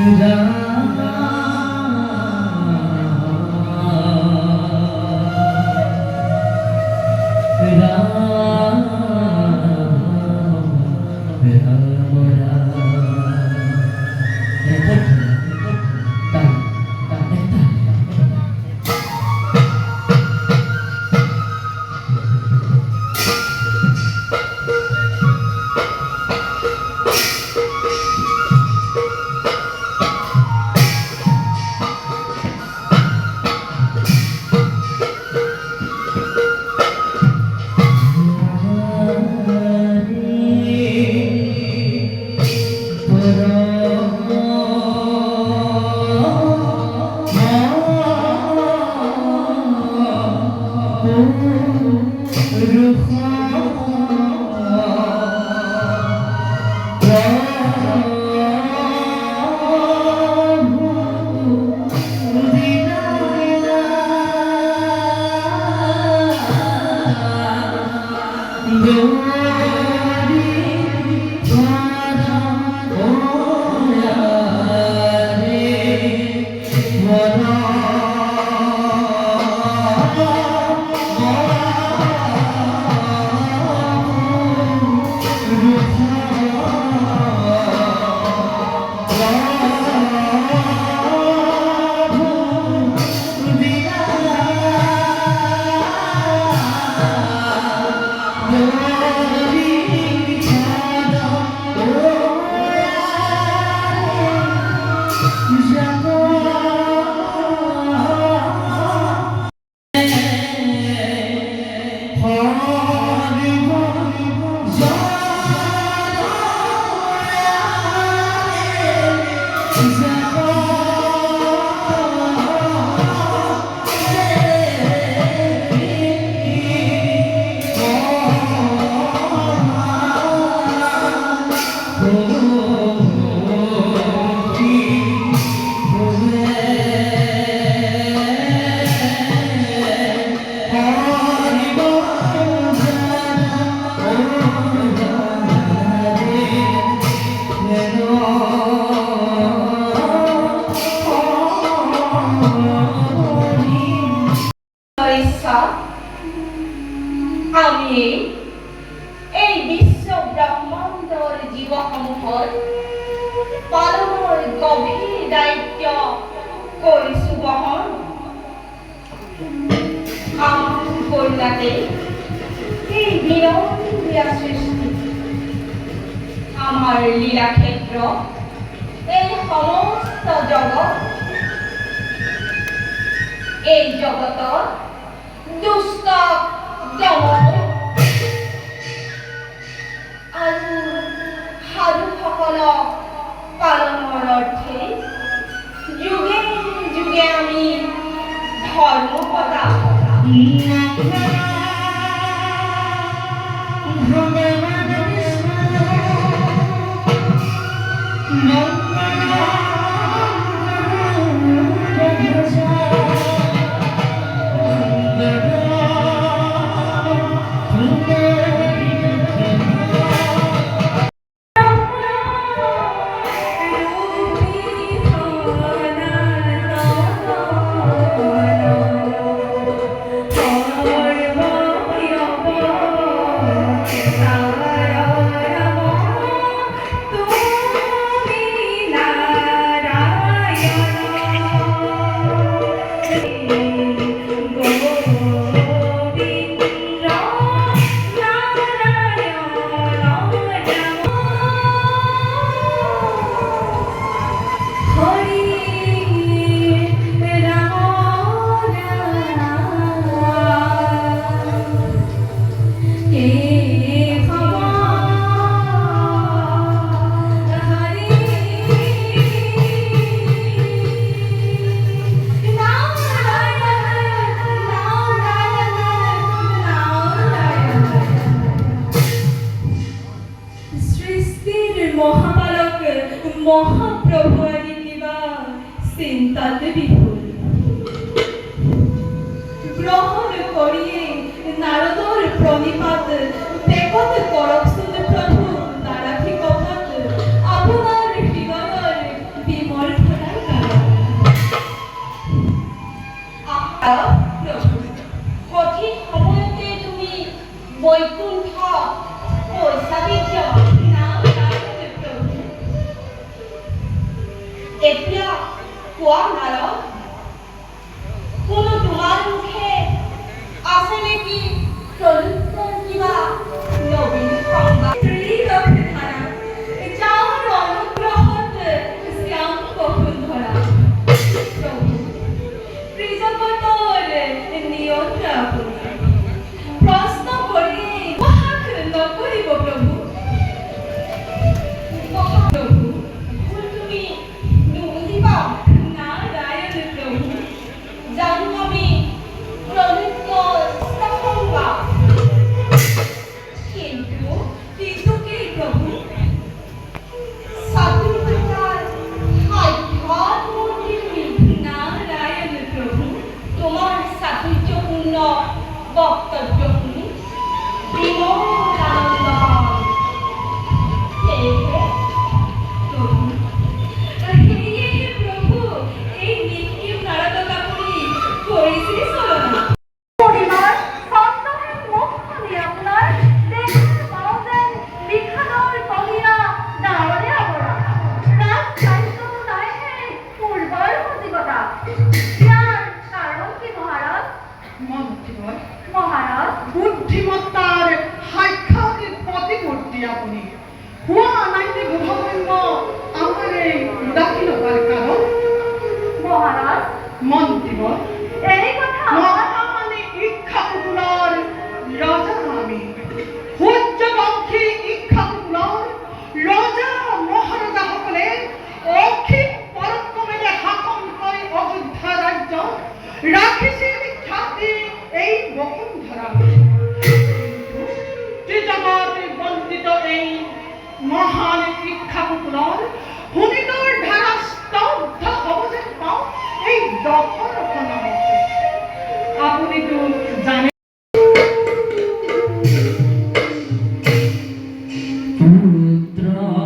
ঈশ্বর কৰিছো বহন আমাৰ কন্যাতে এই সৃষ্টি। লীলাক্ষেত্ৰ এই সমস্ত জগত এই জগতৰ দুষ্ট দমন আৰু সাধুসকলক পালনৰ অৰ্থে যুগে যুগে আমি ধৰ্ম পতা 그만 먹지 마. 그만. এই দশৰথ নামত আপুনিতো জানে পুত্র